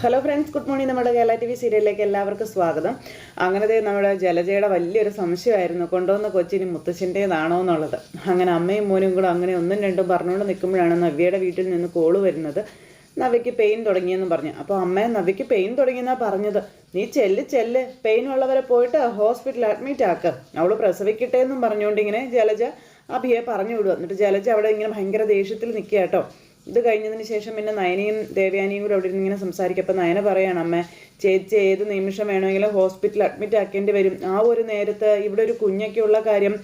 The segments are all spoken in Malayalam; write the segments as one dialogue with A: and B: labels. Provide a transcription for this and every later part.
A: ഹലോ ഫ്രണ്ട്സ് ഗുഡ് മോർണിംഗ് നമ്മുടെ കേരള ടി വി സീരിയലിലേക്ക് എല്ലാവർക്കും സ്വാഗതം. അങ്ങനെ ദേ നമ്മുടെ ജലജയുടെ വലിയൊരു സംശയമായിരുന്നു. കൊണ്ടുവന്ന കൊച്ചിന് മുത്തച്ഛന്റേതാണോ എന്നുള്ളത്. അങ്ങനെ അമ്മയും മോനും കൂടെ അങ്ങനെ ഒന്നും രണ്ടും പറഞ്ഞുകൊണ്ട് നിൽക്കുമ്പോഴാണ് നവ്യയുടെ വീട്ടിൽ നിന്ന് കോൾ വരുന്നത്. നവ്യയ്ക്ക് പെയിൻ തുടങ്ങിയെന്ന് പറഞ്ഞു. അപ്പോൾ അമ്മ നവ്യയ്ക്ക് പെയിൻ തുടങ്ങിയെന്നാണ് പറഞ്ഞത്. നീ ചെല്ല് ചെല്ല്. പെയിൻ ഉള്ളവരെ പോയിട്ട് ഹോസ്പിറ്റലിൽ അഡ്മിറ്റ് ആക്കുക അവൾ പ്രസവിക്കട്ടെ എന്നും പറഞ്ഞുകൊണ്ട് ഇങ്ങനെ ജലജ അഭിയെ പറഞ്ഞു വിടുക എന്നിട്ട് ജലജ അവിടെ ഇങ്ങനെ ഭയങ്കര ദേഷ്യത്തിൽ നിൽക്കുക കേട്ടോ ഇത് കഴിഞ്ഞതിന് ശേഷം പിന്നെ നയനയും ദേവയാനിയും കൂടെ അവിടെ ഇരുന്ന് ഇങ്ങനെ നയന പറയണം അമ്മ ചേച്ചി ഏത് നിമിഷം വേണമെങ്കിലും ഹോസ്പിറ്റലിൽ അഡ്മിറ്റ് ആക്കേണ്ടി വരും. ആ ഒരു നേരത്ത് ഇവിടെ ഒരു കുഞ്ഞൊക്കെ ഉള്ള കാര്യം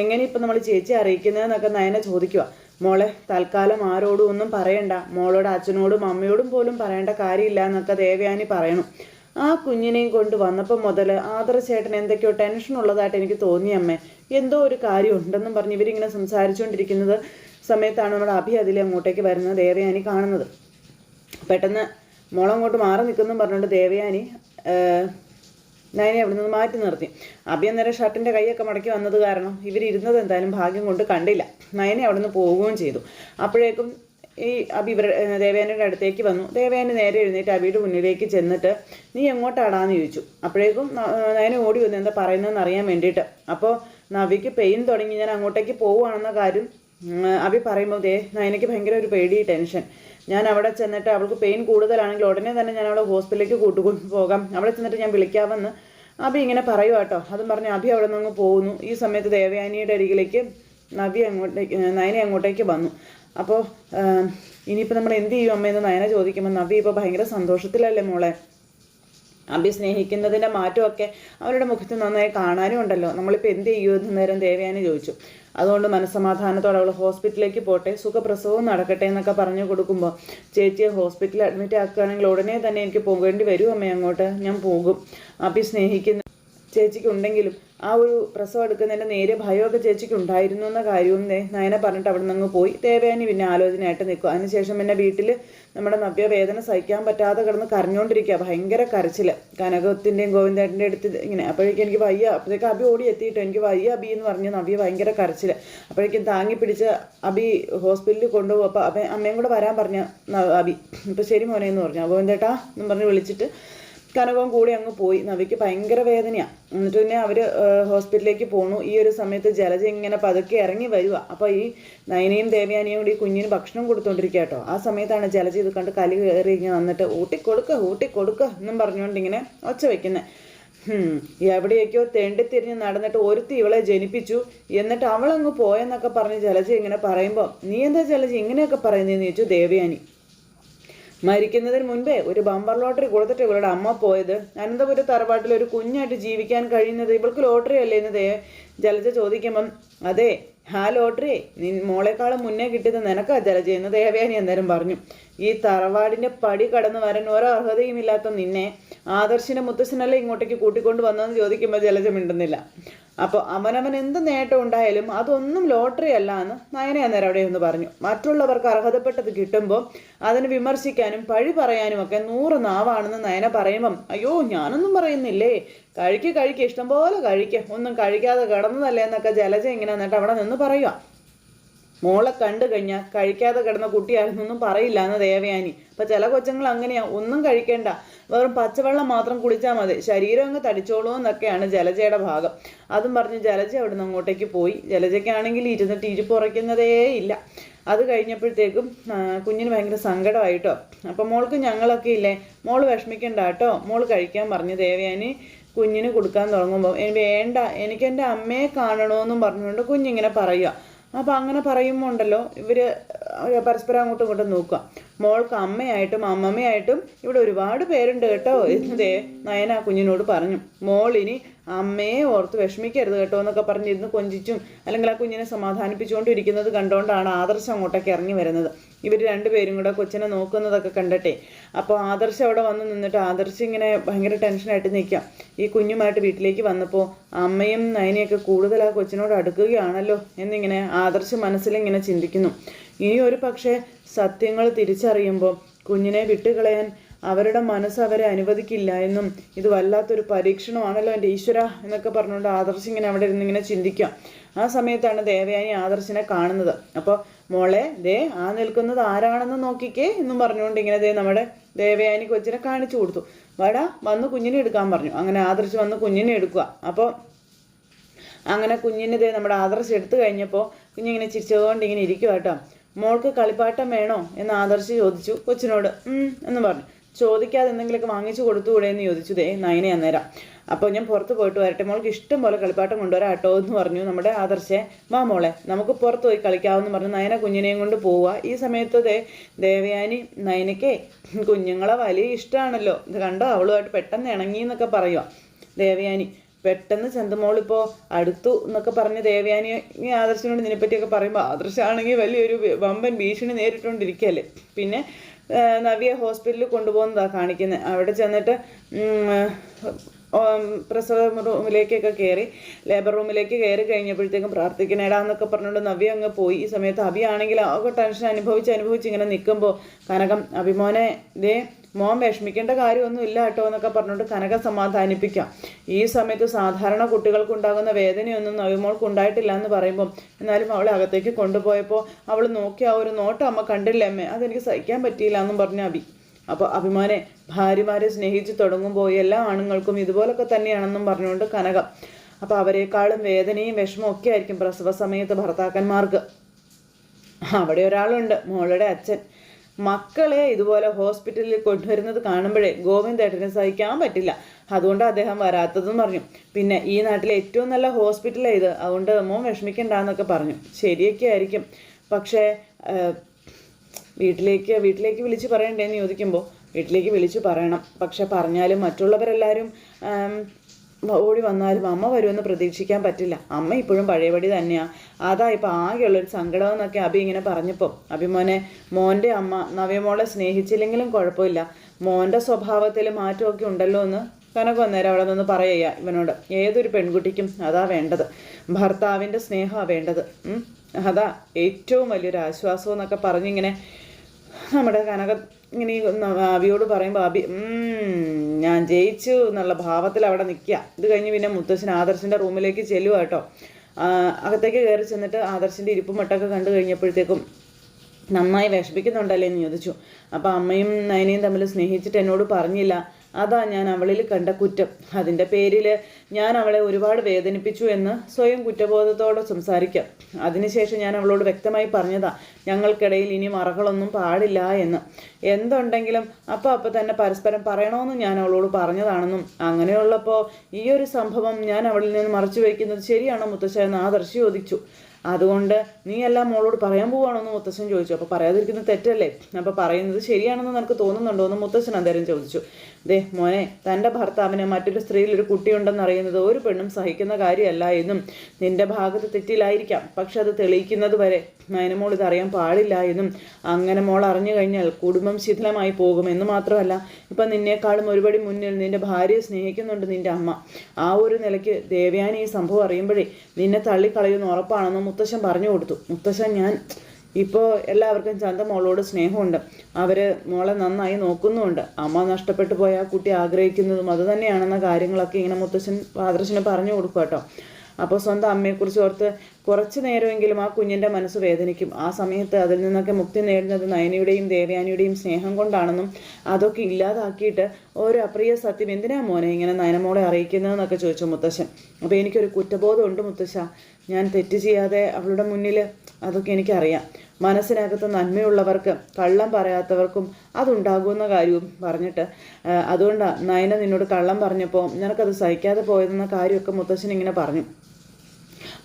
A: എങ്ങനെ ഇപ്പം നമ്മൾ ചേച്ചി അറിയിക്കുന്നതെന്നൊക്കെ നയന ചോദിക്കുക മോളെ തൽക്കാലം ആരോടും ഒന്നും പറയണ്ട. മോളോട് അച്ഛനോടും അമ്മയോടും പോലും പറയേണ്ട കാര്യമില്ല എന്നൊക്കെ ദേവയാനി പറയണം. ആ കുഞ്ഞിനെയും കൊണ്ട് വന്നപ്പോൾ മുതൽ ആദർശേട്ടൻ എന്തൊക്കെയോ ടെൻഷൻ ഉള്ളതായിട്ട് എനിക്ക് തോന്നി അമ്മേ. എന്തോ ഒരു കാര്യം ഉണ്ടെന്നും പറഞ്ഞ് ഇവരിങ്ങനെ സംസാരിച്ചുകൊണ്ടിരിക്കുന്നത് സമയത്താണ് നമ്മുടെ അഭി അതിൽ അങ്ങോട്ടേക്ക് വരുന്നത് ദേവയാനി കാണുന്നത്. പെട്ടെന്ന് മോളങ്ങോട്ട് മാറി നിൽക്കുന്നു പറഞ്ഞുകൊണ്ട് ദേവയാനി നയനെ അവിടെ നിന്ന് മാറ്റി നിർത്തി. അഭി അന്നേരം ഷർട്ടിന്റെ കൈയൊക്കെ മടക്കി വന്നത് കാരണം ഇവരിരുന്നത് എന്തായാലും ഭാഗ്യം കൊണ്ട് കണ്ടില്ല. നയനെ അവിടെ നിന്ന് പോവുകയും ചെയ്തു. അപ്പോഴേക്കും ഈ അബി ഇവരുടെ ദേവേനയുടെ അടുത്തേക്ക് വന്നു. ദേവേന നേരെ എഴുന്നേറ്റ് അബിയുടെ മുന്നിലേക്ക് ചെന്നിട്ട് നീ എങ്ങോട്ടാടാന്ന്? ചോദിച്ചു. അപ്പോഴേക്കും നയന ഓടി വന്നു എന്താ പറയുന്നതെന്ന് അറിയാൻ വേണ്ടിയിട്ട്. അപ്പോൾ നവിക്ക് പെയിൻ തുടങ്ങി ഞാൻ അങ്ങോട്ടേക്ക് പോവുകയാണെന്ന കാര്യം അബി പറയുമ്പോൾ ദേ നയനയ്ക്ക് ഭയങ്കര ഒരു പേടി ടെൻഷൻ. ഞാൻ അവിടെ ചെന്നിട്ട് അവൾക്ക് പെയിൻ കൂടുതലാണെങ്കിൽ ഉടനെ തന്നെ ഞാൻ അവളെ ഹോസ്പിറ്റലിലേക്ക് കൂട്ടുകൊണ്ട് പോകാം. അവിടെ ചെന്നിട്ട് ഞാൻ വിളിക്കാമെന്ന് അഭി ഇങ്ങനെ പറയുക കേട്ടോ. അതും പറഞ്ഞ് അഭി അവിടെ നിന്ന് പോകുന്നു. ഈ സമയത്ത് ദേവയാനിയുടെ അരികിലേക്ക് നവി അങ്ങോട്ടേക്ക് നയന അങ്ങോട്ടേക്ക് വന്നു. അപ്പോൾ ഇനിയിപ്പോൾ നമ്മൾ എന്ത് ചെയ്യും അമ്മയെന്ന് നയന ചോദിക്കുമ്പോൾ നവി ഇപ്പോൾ ഭയങ്കര സന്തോഷത്തിലല്ലേ മോളെ? അഭി സ്നേഹിക്കുന്നതിന്റെ മാറ്റമൊക്കെ അവരുടെ മുഖത്ത് നന്നായി കാണാനും ഉണ്ടല്ലോ. നമ്മളിപ്പോൾ എന്ത് ചെയ്യുമെന്ന് നേരം ദേവയാനി ചോദിച്ചു. അതുകൊണ്ട് മനസ്സമാധാനത്തോടെ അവൾ ഹോസ്പിറ്റലിലേക്ക് പോട്ടെ സുഖപ്രസവവും നടക്കട്ടെ എന്നൊക്കെ പറഞ്ഞു കൊടുക്കുമ്പോൾ ചേച്ചിയെ ഹോസ്പിറ്റലിൽ അഡ്മിറ്റ് ആക്കുകയാണെങ്കിൽ ഉടനെ തന്നെ എനിക്ക് പോകേണ്ടി വരും അമ്മ അങ്ങോട്ട്. ഞാൻ പോകും. അപ്പി സ്നേഹിക്കുന്ന. ചേച്ചിക്ക് ഉണ്ടെങ്കിലും ആ ഒരു പ്രസവം എടുക്കുന്നതിന്റെ നേരെ ഭയമൊക്കെ ചേച്ചിക്ക് ഉണ്ടായിരുന്നു എന്ന കാര്യവും നയന പറഞ്ഞിട്ട് അവിടെ നിന്ന് പോയി. ദേവയാനി പിന്നെ ആലോചനയായിട്ട് നിൽക്കും. അതിനുശേഷം പിന്നെ വീട്ടിൽ നമ്മുടെ നവ്യ വേദന സഹിക്കാൻ പറ്റാതെ കിടന്ന് കരഞ്ഞുകൊണ്ടിരിക്കുക ഭയങ്കര കരച്ചിൽ കനകത്തിന്റെയും ഗോവിന്ദേട്ടന്റെ അടുത്ത് ഇങ്ങനെ. അപ്പോഴേക്കും എനിക്ക് വയ്യ. അപ്പോഴേക്കും അബി ഓടി എത്തിയിട്ട് എനിക്ക് വയ്യ അബി എന്ന് പറഞ്ഞ് നവ്യ ഭയങ്കര കരച്ചിൽ അപ്പോഴേക്കും താങ്ങി പിടിച്ച് അബി ഹോസ്പിറ്റലിൽ കൊണ്ടുപോകും. അപ്പോൾ അമ്മയും കൂടെ വരാൻ പറഞ്ഞ അബി. ഇപ്പം ശരി മോനെ എന്ന് പറഞ്ഞു. ഗോവിന്ദേട്ടാ എന്ന് പറഞ്ഞ് വിളിച്ചിട്ട് കനകവും കൂടി അങ്ങ് പോയി. നവിക്ക് ഭയങ്കര വേദനയാണ് എന്നിട്ട് പിന്നെ അവർ ഹോസ്പിറ്റലിലേക്ക് പോണു ഈ ഒരു സമയത്ത് ജലജ ഇങ്ങനെ പതുക്കെ ഇറങ്ങി വരിക അപ്പോൾ ഈ നയനയും ദേവയാനിയും കൂടി കുഞ്ഞിന് ഭക്ഷണം കൊടുത്തോണ്ടിരിക്കുക കേട്ടോ ആ സമയത്താണ് ജലജ ഇത് കണ്ട് കലി കയറി ഇങ്ങനെ വന്നിട്ട് ഊട്ടിക്കൊടുക്ക ഊട്ടിക്കൊടുക്ക എന്നും പറഞ്ഞുകൊണ്ട് ഇങ്ങനെ ഒച്ച വെക്കുന്നത് എവിടെയൊക്കെയോ തെണ്ടിത്തിരിഞ്ഞ് നടന്നിട്ട് ഒരുത്തി ഇവളെ ജനിപ്പിച്ചു. എന്നിട്ട് അവളങ്ങ് പോയെന്നൊക്കെ പറഞ്ഞ് ജലജ ഇങ്ങനെ പറയുമ്പോൾ നീ എന്താ ജലജ ഇങ്ങനെയൊക്കെ പറയുന്നതെന്ന് ചോദിച്ചു ദേവയാനി. മരിക്കുന്നതിന് മുൻപേ ഒരു ബമ്പർ ലോട്ടറി കൊടുത്തിട്ട് ഇവളുടെ അമ്മ പോയത്. അനന്തപുര തറവാട്ടിൽ ഒരു കുഞ്ഞായിട്ട് ജീവിക്കാൻ കഴിയുന്നത് ഇവൾക്ക് ലോട്ടറി അല്ലേ എന്നതേ ജലജ ചോദിക്കുമ്പം അതെ ആ ലോട്ടറി നീ മോളെക്കാളും മുന്നേ കിട്ടിയത് നിനക്കാ ജലജ എന്ന് ദേവയാനി അന്നേരം പറഞ്ഞു. ഈ തറവാടിന്റെ പടി കടന്നു വരാൻ ഓരോ അർഹതയും ഇല്ലാത്ത നിന്നെ ആദർശിന്റെ മുത്തശ്ശനല്ലേ ഇങ്ങോട്ടേക്ക് കൂട്ടിക്കൊണ്ട് വന്നതെന്ന് ചോദിക്കുമ്പോൾ ജലജ മിണ്ടുന്നില്ല. അപ്പോൾ അവനവൻ എന്ത് നേട്ടം ഉണ്ടായാലും അതൊന്നും ലോട്ടറി അല്ല എന്ന് നയന അന്നേരം അവിടെ ഒന്ന് പറഞ്ഞു. മറ്റുള്ളവർക്ക് അർഹതപ്പെട്ടത് കിട്ടുമ്പോൾ അതിന് വിമർശിക്കാനും പഴി പറയാനും ഒക്കെ നൂറ് നാവാണെന്ന് നയന പറയുമ്പം അയ്യോ ഞാനൊന്നും പറയുന്നില്ലേ? കഴിക്ക് കഴിക്കുക ഇഷ്ടംപോലെ കഴിക്കുക ഒന്നും കഴിക്കാതെ കിടന്നതല്ലേ എന്നൊക്കെ ജലജ ഇങ്ങനെ എന്നിട്ട് അവിടെ നിന്ന് പറയുക മോളെ കണ്ടു കഴിഞ്ഞാൽ കഴിക്കാതെ കിടന്ന കുട്ടിയായിരുന്നൊന്നും പറയില്ല എന്ന് ദേവയാനി. അപ്പം ചില കൊച്ചങ്ങൾ അങ്ങനെയാ ഒന്നും കഴിക്കേണ്ട. വെറും പച്ചവെള്ളം മാത്രം കുളിച്ചാൽ മതി. ശരീരം അങ്ങ് തടിച്ചോളൂ എന്നൊക്കെയാണ് ജലജയുടെ ഭാഗം. അതും പറഞ്ഞ് ജലജ അവിടെ നിന്ന് അങ്ങോട്ടേക്ക് പോയി. ജലജയ്ക്കാണെങ്കിൽ ഇരുന്നിട്ട് ഇരിപ്പുറയ്ക്കുന്നതേ ഇല്ല. അത് കഴിഞ്ഞപ്പോഴത്തേക്കും കുഞ്ഞിന് ഭയങ്കര സങ്കടമായിട്ടോ. അപ്പം മോൾക്ക് ഞങ്ങളൊക്കെ ഇല്ലേ? മോൾ വിഷമിക്കണ്ട കേട്ടോ. മോൾ കഴിക്കാൻ പറഞ്ഞു. ദേവയാനി കുഞ്ഞിന് കൊടുക്കാൻ തുടങ്ങുമ്പോൾ വേണ്ട. എനിക്ക് എന്റെ അമ്മയെ കാണണമെന്നും പറഞ്ഞുകൊണ്ട് കുഞ്ഞിങ്ങനെ പറയുക അപ്പോൾ അങ്ങനെ പറയുമ്പോൾ ഉണ്ടല്ലോ ഇവർ പരസ്പരം അങ്ങോട്ടും ഇങ്ങോട്ടും നോക്കുക. മോൾക്ക് അമ്മയായിട്ടും അമ്മമ്മയായിട്ടും ഇവിടെ ഒരുപാട് പേരുണ്ട് കേട്ടോ. എന്നതേ നയന കുഞ്ഞിനോട് പറഞ്ഞു. മോളിനി അമ്മയെ ഓർത്ത് വിഷമിക്കരുത് കേട്ടോ എന്നൊക്കെ പറഞ്ഞിരുന്ന് കൊഞ്ചിച്ചും അല്ലെങ്കിൽ ആ കുഞ്ഞിനെ സമാധാനിപ്പിച്ചുകൊണ്ടിരിക്കുന്നത് കണ്ടുകൊണ്ടാണ് ആദർശം അങ്ങോട്ടേക്ക് ഇറങ്ങി വരുന്നത്. ഇവർ രണ്ടുപേരും കൂടെ കൊച്ചിനെ നോക്കുന്നതൊക്കെ കണ്ടട്ടെ. അപ്പോൾ ആദർശം അവിടെ വന്ന് നിന്നിട്ട് ആദർശം ഇങ്ങനെ ഭയങ്കര ടെൻഷനായിട്ട് നിൽക്കാം. ഈ കുഞ്ഞുമായിട്ട് വീട്ടിലേക്ക് വന്നപ്പോൾ അമ്മയും നയനയൊക്കെ കൂടുതൽ ആ കൊച്ചിനോട് അടുക്കുകയാണല്ലോ എന്നിങ്ങനെ ആദർശം മനസ്സിലിങ്ങനെ ചിന്തിക്കുന്നു. ഇനി ഒരു പക്ഷേ സത്യങ്ങൾ തിരിച്ചറിയുമ്പോൾ കുഞ്ഞിനെ വിട്ടുകളയാൻ അവരുടെ മനസ്സ് അവരെ അനുവദിക്കില്ല എന്നും ഇത് വല്ലാത്തൊരു പരീക്ഷണമാണല്ലോ എന്റെ ഈശ്വര എന്നൊക്കെ പറഞ്ഞുകൊണ്ട് ആദർശ് ഇങ്ങനെ അവിടെ ഇരുന്ന് ഇങ്ങനെ ചിന്തിക്കാം ആ സമയത്താണ് ദേവയാനി ആദർശിനെ കാണുന്നത്. അപ്പോൾ മോളെ ദേ ആ നിൽക്കുന്നത് ആരാണെന്ന് നോക്കിക്കേ എന്നും പറഞ്ഞുകൊണ്ട് ഇങ്ങനെ ദേ നമ്മുടെ ദേവയാനി കൊച്ചിനെ കാണിച്ചു കൊടുത്തു. വടാ വന്ന് കുഞ്ഞിനെ എടുക്കാൻ പറഞ്ഞു. അങ്ങനെ ആദർശ് വന്ന് കുഞ്ഞിനെ എടുക്കുക. അപ്പോൾ അങ്ങനെ കുഞ്ഞിനെ ദേ നമ്മുടെ ആദർശ് എടുത്തു കഴിഞ്ഞപ്പോൾ കുഞ്ഞിങ്ങനെ ചിരിച്ചുകൊണ്ട് ഇങ്ങനെ ഇരിക്കുക കേട്ടോ. മോൾക്ക് കളിപ്പാട്ടം വേണോ? എന്ന് ആദർശ് ചോദിച്ചു കൊച്ചിനോട്. എന്ന് പറഞ്ഞു. ചോദിക്കാതെ എന്തെങ്കിലുമൊക്കെ വാങ്ങിച്ചു കൊടുത്തുകൂടെ എന്ന് ചോദിച്ചു. ദേ നയനെ അന്നേരം അപ്പോൾ ഞാൻ പുറത്ത് പോയിട്ട് വരട്ടെ. മോൾക്ക് ഇഷ്ടം പോലെ കളിപ്പാട്ടം കൊണ്ടുവരാം കേട്ടോ എന്ന് പറഞ്ഞു നമ്മുടെ ആദർശെ. വാ മോളെ നമുക്ക് പുറത്ത് പോയി കളിക്കാമെന്ന് പറഞ്ഞു നയന കുഞ്ഞിനെയും കൊണ്ട് പോവുക. ഈ സമയത്ത് ദേ ദേവയാനി നയനക്കേ കുഞ്ഞുങ്ങളെ വലിയ ഇഷ്ടമാണല്ലോ ഇത് കണ്ടോ? അവളുമായിട്ട് പെട്ടെന്ന് ഇണങ്ങി എന്നൊക്കെ പറയുക ദേവയാനി പെട്ടെന്ന് ചെന്തുമോൾ ഇപ്പോൾ അടുത്തു എന്നൊക്കെ പറഞ്ഞ് ദേവയാനി ഈ ആദർശിനോട് ഇതിനെപ്പറ്റിയൊക്കെ പറയുമ്പോൾ ആദർശാണെങ്കിൽ വലിയൊരു വമ്പൻ ഭീഷണി നേരിട്ടുകൊണ്ടിരിക്കുകയല്ലേ പിന്നെ നവിയെ ഹോസ്പിറ്റലിൽ കൊണ്ടുപോകുന്നതാണ് കാണിക്കുന്നത് അവിടെ ചെന്നിട്ട് പ്രസവ റൂമിലേക്കൊക്കെ കയറി ലേബർ റൂമിലേക്ക് കയറി കഴിഞ്ഞപ്പോഴത്തേക്കും പ്രാർത്ഥിക്കണേടാന്നൊക്കെ പറഞ്ഞുകൊണ്ട് നവ്യ അങ്ങ് പോയി. ഈ സമയത്ത് അഭിയാണെങ്കിൽ ആകെ ടെൻഷൻ അനുഭവിച്ച് അനുഭവിച്ച് ഇങ്ങനെ നിൽക്കുമ്പോൾ കനകം അഭിമോനെ ദേ മോൻ വിഷമിക്കേണ്ട കാര്യമൊന്നും ഇല്ല കേട്ടോ എന്നൊക്കെ പറഞ്ഞുകൊണ്ട് കനക സമാധാനിപ്പിക്കാം. ഈ സമയത്ത് സാധാരണ കുട്ടികൾക്കുണ്ടാകുന്ന വേദനയൊന്നും നവിമോൾക്ക് ഉണ്ടായിട്ടില്ല എന്ന് പറയുമ്പോൾ എന്നാലും അവളെ അകത്തേക്ക് കൊണ്ടുപോയപ്പോൾ അവൾ നോക്കി ആ ഒരു നോട്ടം അമ്മ കണ്ടില്ല അമ്മേ? അതെനിക്ക് സഹിക്കാൻ പറ്റിയില്ല എന്നും പറഞ്ഞ അഭി. അപ്പോൾ അഭിമാനെ ഭാര്യമാരെ സ്നേഹിച്ച് തുടങ്ങുമ്പോൾ എല്ലാ ആണുങ്ങൾക്കും ഇതുപോലൊക്കെ തന്നെയാണെന്നും പറഞ്ഞുകൊണ്ട് കനകം. അപ്പോൾ അവരെക്കാളും വേദനയും വിഷമവും ഒക്കെ ആയിരിക്കും പ്രസവ സമയത്ത് ഭർത്താക്കന്മാർക്ക്. അവിടെ ഒരാളുണ്ട് മോളുടെ അച്ഛൻ. മക്കളെ ഇതുപോലെ ഹോസ്പിറ്റലിൽ കൊണ്ടുവരുന്നത് കാണുമ്പോഴേ ഗോവിന്ദേട്ടന് സഹിക്കാൻ പറ്റില്ല. അതുകൊണ്ട് അദ്ദേഹം വരാത്തതെന്ന് പറഞ്ഞു. പിന്നെ ഈ നാട്ടിലെ ഏറ്റവും നല്ല ഹോസ്പിറ്റലാണ് ഇത്. അതുകൊണ്ട് മോൻ വിഷമിക്കണ്ടെന്നൊക്കെ പറഞ്ഞു. ശരിയൊക്കെ ആയിരിക്കും. പക്ഷേ വീട്ടിലേക്ക് വീട്ടിലേക്ക് വിളിച്ച് പറയണ്ടേന്ന് ചോദിക്കുമ്പോൾ വീട്ടിലേക്ക് വിളിച്ച് പറയണം. പക്ഷെ പറഞ്ഞാലും മറ്റുള്ളവരെല്ലാവരും ഓടി വന്നാലും അമ്മ വരുമെന്ന് പ്രതീക്ഷിക്കാൻ പറ്റില്ല. അമ്മ ഇപ്പോഴും പഴയപടി തന്നെയാണ് അതാ ഇപ്പം ആകെയുള്ളൊരു സങ്കടം എന്നൊക്കെ അഭി ഇങ്ങനെ പറഞ്ഞപ്പോൾ അഭിമോനെ മോന്റെ അമ്മ നവ്യമോളെ സ്നേഹിച്ചില്ലെങ്കിലും കുഴപ്പമില്ല. മോന്റെ സ്വഭാവത്തിൽ മാറ്റമൊക്കെ ഉണ്ടല്ലോ എന്ന് കനകം അന്നേരം അവിടെ നിന്ന് പറയുക ഇവനോട്. ഏതൊരു പെൺകുട്ടിക്കും അതാ വേണ്ടത്. ഭർത്താവിന്റെ സ്നേഹമാണ് വേണ്ടത്. അതാ ഏറ്റവും വലിയൊരു ആശ്വാസം എന്നൊക്കെ പറഞ്ഞിങ്ങനെ നമ്മുടെ കനക ഇങ്ങനെ അബിയോട് പറയുമ്പോൾ അബി ഞാൻ ജയിച്ചു എന്നുള്ള ഭാവത്തിൽ അവിടെ നിൽക്കുക ഇത് കഴിഞ്ഞ് പിന്നെ മുത്തശ്ശൻ ആദർശിന്റെ റൂമിലേക്ക് ചെല്ലുക കേട്ടോ. അകത്തേക്ക് കയറി ചെന്നിട്ട് ആദർശിന്റെ ഇരിപ്പും മട്ടൊക്കെ കണ്ടു കഴിഞ്ഞപ്പോഴത്തേക്കും നന്നായി വിഷമിക്കുന്നുണ്ടല്ലേ എന്ന് ചോദിച്ചു. അപ്പോൾ അമ്മയും നയനയും തമ്മിൽ സ്നേഹിച്ചിട്ട് എന്നോട് പറഞ്ഞില്ല. അതാ ഞാൻ അവളിൽ കണ്ട കുറ്റം. അതിന്റെ പേരിൽ ഞാൻ അവളെ ഒരുപാട് വേദനിപ്പിച്ചു എന്ന് സ്വയം കുറ്റബോധത്തോടെ സംസാരിക്കാം. അതിനുശേഷം ഞാൻ അവളോട് വ്യക്തമായി പറഞ്ഞതാ ഞങ്ങൾക്കിടയിൽ ഇനി മറകളൊന്നും പാടില്ല എന്ന്. എന്തുണ്ടെങ്കിലും അപ്പോൾ അപ്പോൾ തന്നെ പരസ്പരം പറയണമെന്ന് ഞാൻ അവളോട് പറഞ്ഞതാണെന്നും. അങ്ങനെയുള്ളപ്പോൾ ഈ ഒരു സംഭവം ഞാൻ അവളിൽ നിന്ന് മറച്ചു വയ്ക്കുന്നത് ശരിയാണോ മുത്തശ്ശ എന്ന് ആദർശി ചോദിച്ചു. അതുകൊണ്ട് നീ എല്ലാം മോളോട് പറയാൻ പോവാണോ എന്ന് മുത്തശ്ശൻ ചോദിച്ചു. അപ്പോൾ പറയാതിരിക്കുന്നത് തെറ്റല്ലേ? അപ്പോൾ പറയുന്നത് ശരിയാണെന്ന് നിനക്ക് തോന്നുന്നുണ്ടോ എന്ന് മുത്തശ്ശൻ അന്നേരം ചോദിച്ചു. ദേ മോനെ തന്റെ ഭർത്താവിന് മറ്റൊരു സ്ത്രീയിൽ ഒരു കുട്ടിയുണ്ടെന്ന് അറിയുന്നത് ഒരു പെണ്ണും സഹിക്കുന്ന കാര്യമല്ല എന്നും നിന്റെ ഭാഗത്ത് തെറ്റിലായിരിക്കാം പക്ഷെ അത് തെളിയിക്കുന്നത് വരെ നയനമോൾ ഇത് അറിയാൻ പാടില്ല എന്നും അങ്ങനെ മോൾ അറിഞ്ഞു കഴിഞ്ഞാൽ കുടുംബം ശിഥിലമായി പോകും എന്ന് മാത്രമല്ല ഇപ്പം നിന്നേക്കാളും ഒരുപടി മുന്നിൽ നിന്റെ ഭാര്യയെ സ്നേഹിക്കുന്നുണ്ട് നിന്റെ അമ്മ. ആ ഒരു നിലയ്ക്ക് ദേവയാനി ഈ സംഭവം അറിയുമ്പോഴേ നിന്നെ തള്ളിക്കളയുന്ന ഉറപ്പാണെന്ന് മുത്തശ്ശൻ പറഞ്ഞു കൊടുത്തു. മുത്തശ്ശൻ ഞാൻ ഇപ്പോൾ എല്ലാവർക്കും ചന്ത മോളോട് സ്നേഹമുണ്ട്. അവർ മോളെ നന്നായി നോക്കുന്നുമുണ്ട്. അമ്മ നഷ്ടപ്പെട്ടു പോയ ആ കുട്ടി ആഗ്രഹിക്കുന്നതും അത് തന്നെയാണെന്ന കാര്യങ്ങളൊക്കെ ഇങ്ങനെ മുത്തശ്ശൻ ഫാദർശന് പറഞ്ഞു കൊടുക്കും കേട്ടോ അപ്പോൾ സ്വന്തം അമ്മയെക്കുറിച്ച് ഓർത്ത് കുറച്ച് നേരമെങ്കിലും ആ കുഞ്ഞിന്റെ മനസ്സ് വേദനിക്കും. ആ സമയത്ത് അതിൽ നിന്നൊക്കെ മുക്തി നേടുന്നത് നയനയുടെയും ദേവയാനിയുടെയും സ്നേഹം കൊണ്ടാണെന്നും അതൊക്കെ ഇല്ലാതാക്കിയിട്ട് ഒരു അപ്രിയ സത്യം എന്തിനാ മോനെ ഇങ്ങനെ നയനമോളെ അറിയിക്കുന്നതെന്നൊക്കെ ചോദിച്ചു മുത്തശ്ശൻ. അപ്പോൾ എനിക്കൊരു കുറ്റബോധമുണ്ട് മുത്തശ്ശ. ഞാൻ തെറ്റ് ചെയ്യാതെ അവളുടെ മുന്നിൽ അതൊക്കെ എനിക്കറിയാം. മനസ്സിനകത്ത് നന്മയുള്ളവർക്ക് കള്ളം പറയാത്തവർക്കും അതുണ്ടാകുമെന്ന കാര്യവും പറഞ്ഞിട്ട് അതുകൊണ്ടാണ് നയന നിന്നോട് കള്ളം പറഞ്ഞപ്പോൾ നിനക്കത് സഹിക്കാതെ പോയതെന്ന കാര്യമൊക്കെ മുത്തശ്ശൻ ഇങ്ങനെ പറഞ്ഞു.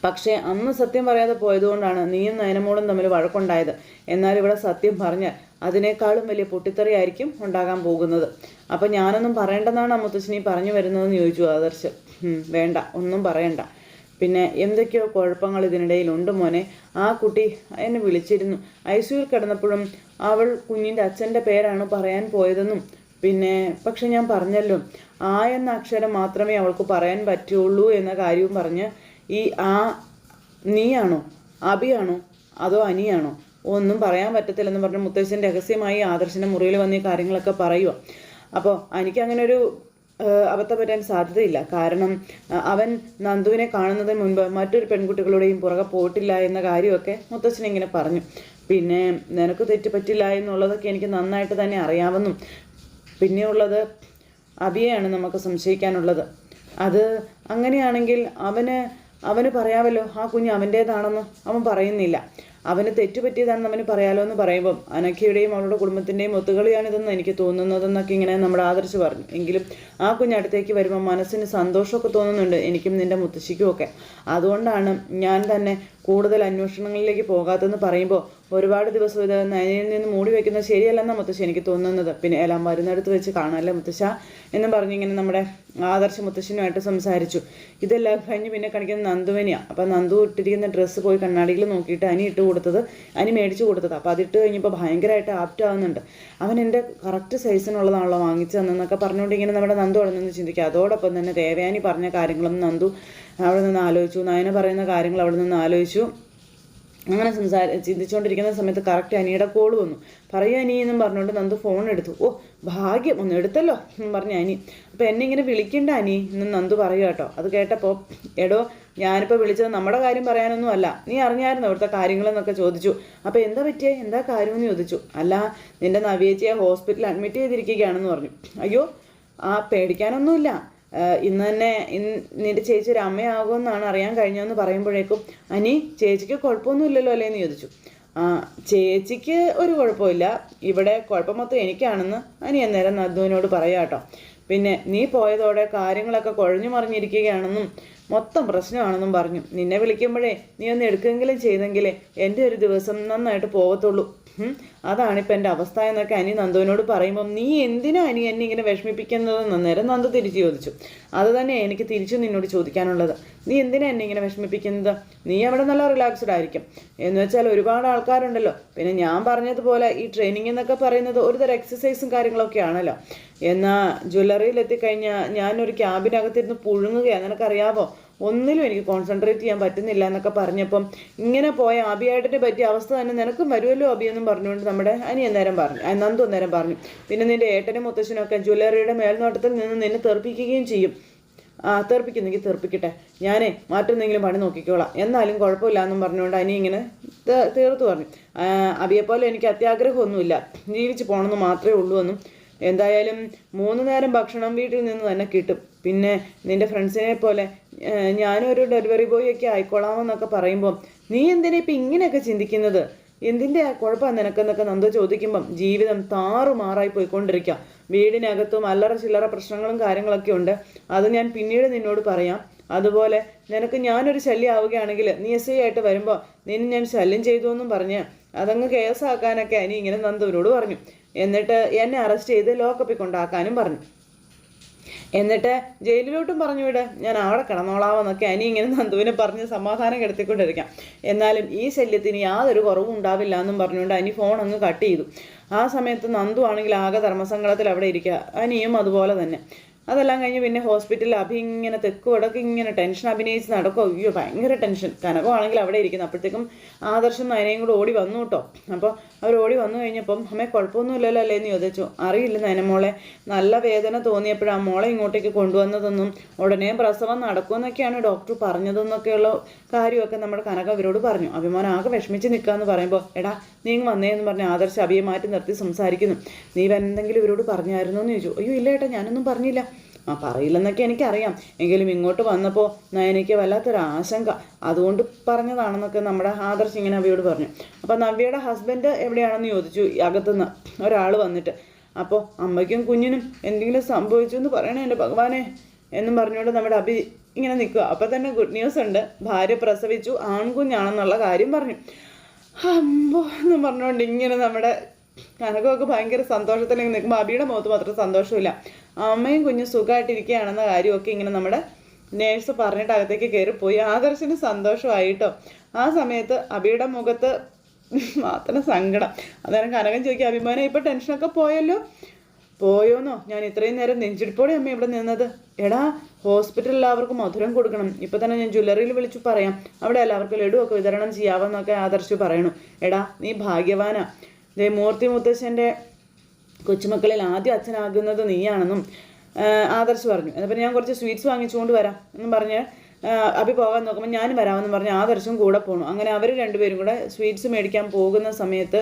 A: പക്ഷേ അന്ന് സത്യം പറയാതെ പോയതുകൊണ്ടാണ് നീയും നയനമോളും തമ്മിൽ വഴക്കുണ്ടായത്. എന്നാൽ ഇവിടെ സത്യം പറഞ്ഞാൽ അതിനേക്കാളും വലിയ പൊട്ടിത്തെറിയായിരിക്കും ഉണ്ടാകാൻ പോകുന്നത്. അപ്പം ഞാനൊന്നും പറയേണ്ടെന്നാണ് ആ മുത്തശ്ശിനി പറഞ്ഞു വരുന്നതെന്ന് ചോദിച്ചു ആദർശ്. വേണ്ട ഒന്നും പറയണ്ട. പിന്നെ എന്തൊക്കെയോ കുഴപ്പങ്ങൾ ഇതിനിടയിൽ ഇതിനിടയിലുണ്ട് മോനെ. ആ കുട്ടി എന്നെ വിളിച്ചിരുന്നു. ഐ സിയുയിൽ കിടന്നപ്പോഴും അവൾ കുഞ്ഞിന്റെ അച്ഛന്റെ പേരാണ് പറയാൻ പോയതെന്നും പിന്നെ പക്ഷെ ഞാൻ പറഞ്ഞല്ലോ ആ എന്ന അക്ഷരം മാത്രമേ അവൾക്ക് പറയാൻ പറ്റുള്ളൂ എന്ന കാര്യവും പറഞ്ഞ് ഈ ആ നീയാണോ? അബിയാണോ? അതോ അനിയാണോ? ഒന്നും പറയാൻ പറ്റത്തില്ലെന്ന് പറഞ്ഞ് മുത്തശ്ശൻ രഹസ്യമായി ആദർശന്റെ മുറിയിൽ വന്ന് ഈ കാര്യങ്ങളൊക്കെ പറയുക അപ്പോൾ എനിക്ക് അങ്ങനെ ഒരു അബദ്ധം പറ്റാൻ സാധ്യതയില്ല. കാരണം അവൻ നന്ദുവിനെ കാണുന്നതിന് മുൻപ് മറ്റൊരു പെൺകുട്ടികളുടെയും പുറകെ പോയിട്ടില്ല എന്ന കാര്യമൊക്കെ മുത്തശ്ശൻ ഇങ്ങനെ പറഞ്ഞു. പിന്നെ നിനക്ക് തെറ്റ് പറ്റില്ല എന്നുള്ളതൊക്കെ എനിക്ക് നന്നായിട്ട് തന്നെ അറിയാമെന്നും പിന്നെയുള്ളത് അബിയെയാണ് നമുക്ക് സംശയിക്കാനുള്ളത്. അത് അങ്ങനെയാണെങ്കിൽ അവന് അവന് പറയാമല്ലോ ആ കുഞ്ഞ് അവന്റേതാണെന്ന് അവൻ പറയുന്നില്ല. അവന് തെറ്റുപറ്റിയതാണെന്ന് അവന് പറയാലോ എന്ന് പറയുമ്പം അനഖയുടെയും അവളുടെ കുടുംബത്തിന്റെയും ഒത്തുകളിയാണിതെന്ന് എനിക്ക് തോന്നുന്നതെന്നൊക്കെ ഇങ്ങനെ നമ്മുടെ ആദർശ് പറഞ്ഞു. എങ്കിലും ആ കുഞ്ഞ് അടുത്തേക്ക് വരുമ്പോൾ മനസ്സിന് സന്തോഷമൊക്കെ തോന്നുന്നുണ്ട് എനിക്കും നിന്റെ മുത്തശ്ശിക്കും ഒക്കെ. അതുകൊണ്ടാണ് ഞാൻ തന്നെ കൂടുതൽ അന്വേഷണങ്ങളിലേക്ക് പോകാത്തതെന്ന് പറയുമ്പോൾ ഒരുപാട് ദിവസം ഇത് നയനിൽ നിന്ന് മൂടി വയ്ക്കുന്നത് ശരിയല്ലെന്ന മുത്തശ്ശി എനിക്ക് തോന്നുന്നത്. പിന്നെ എല്ലാം മരുന്നെടുത്ത് വെച്ച് കാണാമല്ലേ മുത്തശ്ശ? എന്നും പറഞ്ഞിങ്ങനെ നമ്മുടെ ആദർശ മുത്തശ്ശനുമായിട്ട് സംസാരിച്ചു. ഇതെല്ലാം കഴിഞ്ഞ് പിന്നെ കാണിക്കുന്നത് നന്ദുവിനെയാണ് അപ്പം നന്ദു ഇട്ടിരിക്കുന്ന ഡ്രസ്സ് പോയി കണ്ണാടിയിൽ നോക്കിയിട്ട് അനി ഇട്ട് കൊടുത്തത് അതിന് മേടിച്ചു കൊടുത്തത്. അപ്പോൾ അതിട്ട് കഴിഞ്ഞപ്പോൾ ഭയങ്കരമായിട്ട് ആപ്റ്റ് ആവുന്നുണ്ട്. അവൻ എന്റെ കറക്റ്റ് സൈസിനുള്ളതാണല്ലോ വാങ്ങിച്ചു തന്നെന്നൊക്കെ പറഞ്ഞുകൊണ്ട് ഇങ്ങനെ നമ്മുടെ നന്ദു അവിടെ നിന്ന് ചിന്തിക്കുക അതോടൊപ്പം തന്നെ ദേവയാനി പറഞ്ഞ കാര്യങ്ങളും നന്ദു അവിടെ നിന്ന് ആലോചിച്ചു. നയന പറയുന്ന കാര്യങ്ങൾ അവിടെ നിന്ന് ആലോചിച്ചു. അങ്ങനെ സംസാര ചിന്തിച്ചുകൊണ്ടിരിക്കുന്ന സമയത്ത് കറക്റ്റ് അനിയുടെ കോൾ വന്നു. പറയൂ അനി എന്നും പറഞ്ഞുകൊണ്ട് നന്ദു ഫോൺ എടുത്തു. ഓ ഭാഗ്യം ഒന്ന് എടുത്തല്ലോ എന്നും പറഞ്ഞു അനി. അപ്പോൾ എന്നെ ഇങ്ങനെ വിളിക്കണ്ട അനി എന്ന് നന്ദു പറയുക കേട്ടോ. അത് കേട്ടപ്പോൾ എടോ ഞാനിപ്പോൾ വിളിച്ചത് നമ്മുടെ കാര്യം പറയാനൊന്നും അല്ല. നീ അറിഞ്ഞായിരുന്നു അവിടുത്തെ കാര്യങ്ങളെന്നൊക്കെ ചോദിച്ചു. അപ്പോൾ എന്താ പറ്റിയേ? എന്താ കാര്യമെന്ന് ചോദിച്ചു. അല്ല നിന്റെ നവിയേച്ചിയെ ഹോസ്പിറ്റലിൽ അഡ്മിറ്റ് ചെയ്തിരിക്കുകയാണെന്ന് പറഞ്ഞു. അയ്യോ ആ പേടിക്കാനൊന്നുമില്ല. ഇന്ന് തന്നെ നിന്റെ ചേച്ചി ഒരു അമ്മയാകുമെന്നാണ് അറിയാൻ കഴിഞ്ഞതെന്ന് പറയുമ്പോഴേക്കും അനി ചേച്ചിക്ക് കുഴപ്പമൊന്നുമില്ലല്ലോ അല്ലേ? എന്ന് ചോദിച്ചു. ചേച്ചിക്ക് ഒരു കുഴപ്പമില്ല. ഇവിടെ കുഴപ്പം മൊത്തം എനിക്കാണെന്ന് അനി അന്നേരം നദ്ദുവിനോട് പറയാം കേട്ടോ പിന്നെ നീ പോയതോടെ കാര്യങ്ങളൊക്കെ കുഴഞ്ഞു മറിഞ്ഞിരിക്കുകയാണെന്നും മൊത്തം പ്രശ്നമാണെന്നും പറഞ്ഞു. നിന്നെ വിളിക്കുമ്പോഴേ നീ ഒന്ന് എടുക്കുമെങ്കിലും ചെയ്തെങ്കിലേ എന്റെ ഒരു ദിവസം നന്നായിട്ട് പോകത്തുള്ളൂ. അതാണിപ്പോൾ എന്റെ അവസ്ഥ എന്നൊക്കെ അനി നന്ദുവിനോട് പറയുമ്പം നീ എന്തിനാ അനി എന്നെ ഇങ്ങനെ വിഷമിപ്പിക്കുന്നതെന്ന് നേരം നന്ദു തിരിച്ചു ചോദിച്ചു. അത് തന്നെ എനിക്ക് തിരിച്ചു നിന്നോട് ചോദിക്കാനുള്ളത്. നീ എന്തിനാ എന്നെ ഇങ്ങനെ വിഷമിപ്പിക്കുന്നത്? നീ അവിടെ നല്ല റിലാക്സ്ഡ് ആയിരിക്കും. എന്ന് വെച്ചാൽ ഒരുപാട് ആൾക്കാരുണ്ടല്ലോ. പിന്നെ ഞാൻ പറഞ്ഞതുപോലെ ഈ ട്രെയിനിങ് എന്നൊക്കെ പറയുന്നത് ഒരുതരം എക്സസൈസും കാര്യങ്ങളൊക്കെ ആണല്ലോ എന്നാൽ ജ്വല്ലറിയിൽ എത്തിക്കഴിഞ്ഞാൽ ഞാനൊരു ക്യാബിനകത്തിരുന്ന് പുഴുങ്ങുകയാണ് നിനക്കറിയാവോ? ഒന്നിലും എനിക്ക് കോൺസെൻട്രേറ്റ് ചെയ്യാൻ പറ്റുന്നില്ല എന്നൊക്കെ പറഞ്ഞപ്പം ഇങ്ങനെ പോയ ആബിയായിട്ടിനെ പറ്റിയ അവസ്ഥ തന്നെ നിനക്കും വരുമല്ലോ അബി എന്നും പറഞ്ഞുകൊണ്ട് നമ്മുടെ അനി അന്നേരം പറഞ്ഞു നന്ദു അന്നേരം പറഞ്ഞു. പിന്നെ നിന്റെ ഏട്ടനും മുത്തശ്ശനും ഒക്കെ ജ്വല്ലറിയുടെ മേൽനോട്ടത്തിൽ നിന്ന് നിന്നെ തെറിപ്പിക്കുകയും ചെയ്യും. ആ തെറിപ്പിക്കുന്നെങ്കിൽ തെറിപ്പിക്കട്ടെ. ഞാനേ മാറ്റുന്നെങ്കിലും പണി നോക്കിക്കോളാം. എന്നാലും കുഴപ്പമില്ല എന്നും പറഞ്ഞുകൊണ്ട് അനി ഇങ്ങനെ തീർത്തു പറഞ്ഞു. അബിയെപ്പോലെ എനിക്ക് അത്യാഗ്രഹമൊന്നുമില്ല. ജീവിച്ച് പോകണമെന്ന് മാത്രമേ ഉള്ളൂ എന്നും എന്തായാലും മൂന്ന് നേരം ഭക്ഷണം വീട്ടിൽ നിന്ന് തന്നെ കിട്ടും. പിന്നെ നിന്റെ ഫ്രണ്ട്സിനെ പോലെ ഞാനൊരു ഡെലിവറി ബോയ് ഒക്കെ ആയിക്കോളാമെന്നൊക്കെ പറയുമ്പോൾ നീ എന്തിനാ ഇപ്പം ഇങ്ങനെയൊക്കെ ചിന്തിക്കുന്നത്? എന്തിന്റെ കുഴപ്പമാണ് നിനക്കെന്നൊക്കെ നന്ദോ ചോദിക്കുമ്പം ജീവിതം താറുമാറായി പോയിക്കൊണ്ടിരിക്കുക വീടിനകത്തും അല്ലറ ചില്ലറ പ്രശ്നങ്ങളും കാര്യങ്ങളൊക്കെ ഉണ്ട്. അത് ഞാൻ പിന്നീട് നിന്നോട് പറയാം. അതുപോലെ നിനക്ക് ഞാനൊരു ശല്യം ആവുകയാണെങ്കിൽ നീ എസ് ഐ ആയിട്ട് വരുമ്പോൾ നിന്നെ ഞാൻ ശല്യം ചെയ്തു എന്നും പറഞ്ഞ് അതങ്ങ് കേസാക്കാനൊക്കെ അനി ഇങ്ങനെ നന്ദുവിനോട് പറഞ്ഞു. എന്നിട്ട് എന്നെ അറസ്റ്റ് ചെയ്ത് ലോക്കപ്പിൽ കൊണ്ടാക്കാനും പറഞ്ഞു. എന്നിട്ട് ജയിലിലോട്ടും പറഞ്ഞു വിട്. ഞാൻ അവിടെ കിടന്നോളാമെന്നൊക്കെ അനി ഇങ്ങനെ നന്ദുവിനെ പറഞ്ഞ് സമാധാനം കെടുത്തിക്കൊണ്ടിരിക്കാം. എന്നാലും ഈ ശല്യത്തിന് യാതൊരു കുറവും ഉണ്ടാവില്ല എന്നും പറഞ്ഞുകൊണ്ട് അനി ഫോൺ അങ്ങ് കട്ട് ചെയ്തു. ആ സമയത്ത് നന്ദു ആണെങ്കിൽ ആകെ ധർമ്മസങ്കടത്തിൽ അവിടെ ഇരിക്കുക. അനിയും അതുപോലെ തന്നെ. അതെല്ലാം കഴിഞ്ഞ് പിന്നെ ഹോസ്പിറ്റലിൽ അഭി ഇങ്ങനെ തെക്ക് വടക്ക് ഇങ്ങനെ ടെൻഷൻ അഭിനയിച്ച് നടക്കും. അയ്യോ ഭയങ്കര ടെൻഷൻ കനകമാണെങ്കിൽ അവിടെ ഇരിക്കുന്നു. അപ്പോഴത്തേക്കും ആദർശം നയനയും കൂടെ ഓടി വന്നു കേട്ടോ. അപ്പോൾ അവർ ഓടി വന്നു കഴിഞ്ഞപ്പം അമ്മേ കുഴപ്പമൊന്നുമില്ലല്ലോ അല്ലേ? എന്ന് ചോദിച്ചു. അറിയില്ല നയനമോളെ നല്ല വേദന തോന്നിയപ്പോഴാണ് മോളെ ഇങ്ങോട്ടേക്ക് കൊണ്ടുവന്നതെന്നും ഉടനെ പ്രസവം നടക്കുമെന്നൊക്കെയാണ് ഡോക്ടർ പറഞ്ഞതെന്നൊക്കെയുള്ള കാര്യമൊക്കെ നമ്മുടെ കനക അവരോട് പറഞ്ഞു. അഭിമാനം ആകെ വിഷമിച്ച് നിൽക്കാന്ന് പറയുമ്പോൾ എടാ നീ ഇങ്ങ് വന്നേ എന്ന് പറഞ്ഞ് ആദർശം അഭിയെ മാറ്റി നിർത്തി സംസാരിക്കുന്നു. നീ എന്തെങ്കിലും ഇവരോട് പറഞ്ഞായിരുന്നു? എന്ന് ചോദിച്ചു. അയ്യോ ഇല്ല ഏട്ടാ ഞാനൊന്നും പറഞ്ഞില്ല. ആ പറയില്ലെന്നൊക്കെ എനിക്കറിയാം. എങ്കിലും ഇങ്ങോട്ട് വന്നപ്പോൾ നയനയ്ക്ക് വല്ലാത്തൊരു ആശങ്ക. അതുകൊണ്ട് പറഞ്ഞതാണെന്നൊക്കെ നമ്മുടെ ആദർശ് ഇങ്ങനെ അവയോട് പറഞ്ഞു. അപ്പോൾ നവ്യയുടെ ഹസ്ബൻഡ് എവിടെയാണെന്ന് ചോദിച്ചു. അകത്തുനിന്ന് ഒരാൾ വന്നിട്ട്. അപ്പോൾ അമ്മയ്ക്കും കുഞ്ഞിനും എന്തെങ്കിലും സംഭവിച്ചു എന്ന് പറയണേ എന്റെ ഭഗവാനെ എന്നും പറഞ്ഞുകൊണ്ട് നമ്മുടെ അഭി ഇങ്ങനെ നിൽക്കുക. അപ്പോൾ തന്നെ ഗുഡ് ന്യൂസ് ഉണ്ട്. ഭാര്യ പ്രസവിച്ചു. ആൺകുഞ്ഞാണെന്നുള്ള കാര്യം പറഞ്ഞു. അമ്പോ എന്ന് പറഞ്ഞുകൊണ്ട് ഇങ്ങനെ നമ്മുടെ കനകമൊക്കെ ഭയങ്കര സന്തോഷത്തിലേക്ക് നിൽക്കുമ്പോൾ അബിയുടെ മുഖത്ത് മാത്രം സന്തോഷമില്ല. അമ്മയും കുഞ്ഞും സുഖമായിട്ടിരിക്കുകയാണെന്ന കാര്യമൊക്കെ ഇങ്ങനെ നമ്മുടെ നേഴ്സ് പറഞ്ഞിട്ട് അകത്തേക്ക് കയറിപ്പോയി ആദർശിന് സന്തോഷമായിട്ടോ? ആ സമയത്ത് അബിയുടെ മുഖത്ത് മാത്രം സങ്കടം. അന്നേരം കനകം ചോദിക്കുക അഭിമാനം ഇപ്പോൾ ടെൻഷനൊക്കെ പോയല്ലോ? പോയോന്നോ. ഞാൻ ഇത്രയും നേരം നെഞ്ചിടിപ്പോടെ അമ്മ ഇവിടെ നിന്നത്. എടാ ഹോസ്പിറ്റലിൽ എല്ലാവർക്കും മധുരം കൊടുക്കണം. ഇപ്പൊ തന്നെ ഞാൻ ജ്വല്ലറിയിൽ വിളിച്ചു പറയാം. അവിടെ എല്ലാവർക്കും ഒക്കെ വിതരണം ചെയ്യാമെന്നൊക്കെ ആദർശ് പറയണു. എടാ നീ ഭാഗ്യവാനാ. ദേ മൂർത്തി മുത്തശ്ശന്റെ കൊച്ചുമക്കളിൽ ആദ്യം അച്ഛനാകുന്നത് നീയാണെന്നും ആദർശ് പറഞ്ഞു. എന്നപ്പോൾ ഞാൻ കുറച്ച് സ്വീറ്റ്സ് വാങ്ങിച്ചുകൊണ്ട് വരാം എന്നും പറഞ്ഞ് അഭി പോകാൻ നോക്കുമ്പോൾ ഞാനും വരാമെന്ന് പറഞ്ഞ് ആദർശും കൂടെ പോണു. അങ്ങനെ അവർ രണ്ടുപേരും കൂടെ സ്വീറ്റ്സ് മേടിക്കാൻ പോകുന്ന സമയത്ത്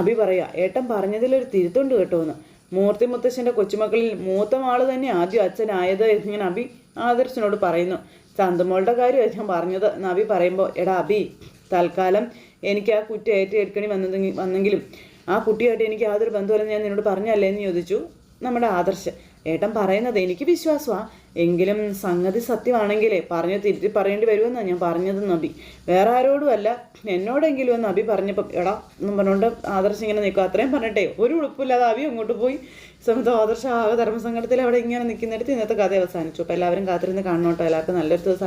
A: അഭി പറയുക ഏട്ടൻ പറഞ്ഞതിലൊരു തിരുത്തുണ്ട് കേട്ടോ എന്ന്. മൂർത്തി മുത്തശ്ശന്റെ കൊച്ചുമക്കളിൽ മൂത്ത ആൾ തന്നെ ആദ്യം അച്ഛനായത് എന്നിങ്ങനെ അഭി ആദർശനോട് പറയുന്നു. ചന്തമോളുടെ കാര്യമാണ് ഞാൻ പറഞ്ഞത് എന്ന് അഭി പറയുമ്പോൾ എടാ അഭി തൽക്കാലം എനിക്ക് ആ കുറ്റി ഏറ്റെടുക്കണി വന്നതെങ്കിൽ വന്നെങ്കിലും ആ കുട്ടിയായിട്ട് എനിക്ക് യാതൊരു ബന്ധമില്ലെന്ന് ഞാൻ നിന്നോട് പറഞ്ഞല്ലേ എന്ന് ചോദിച്ചു. നമ്മുടെ ആദർശ് ഏട്ടൻ പറയുന്നത് എനിക്ക് വിശ്വാസമാണ് എങ്കിലും സംഗതി സത്യമാണെങ്കിലേ പറഞ്ഞു തിരുത്തി പറയേണ്ടി വരുമെന്നാണ് ഞാൻ പറഞ്ഞത് നബി. വേറെ ആരോടും അല്ല. എന്നോടെങ്കിലും എന്ന് അബി പറഞ്ഞപ്പോൾ എടാ എന്നും പറഞ്ഞുകൊണ്ട് ആദർശ് ഇങ്ങനെ നിൽക്കും അത്രയും പറഞ്ഞിട്ടേ ഒരു ഉളുപ്പില്ലാതെ അബി അങ്ങോട്ട് പോയി. സ്വന്തം ആദർശ ആകെ ധർമ്മസങ്കടത്തിൽ അവിടെ ഇങ്ങനെ നിൽക്കുന്നിടത്ത് ഇന്നത്തെ കഥ അവസാനിച്ചു. അപ്പോൾ എല്ലാവരും കാത്തിരുന്ന് കാണണം എല്ലാവർക്കും നല്ലൊരു ദിവസം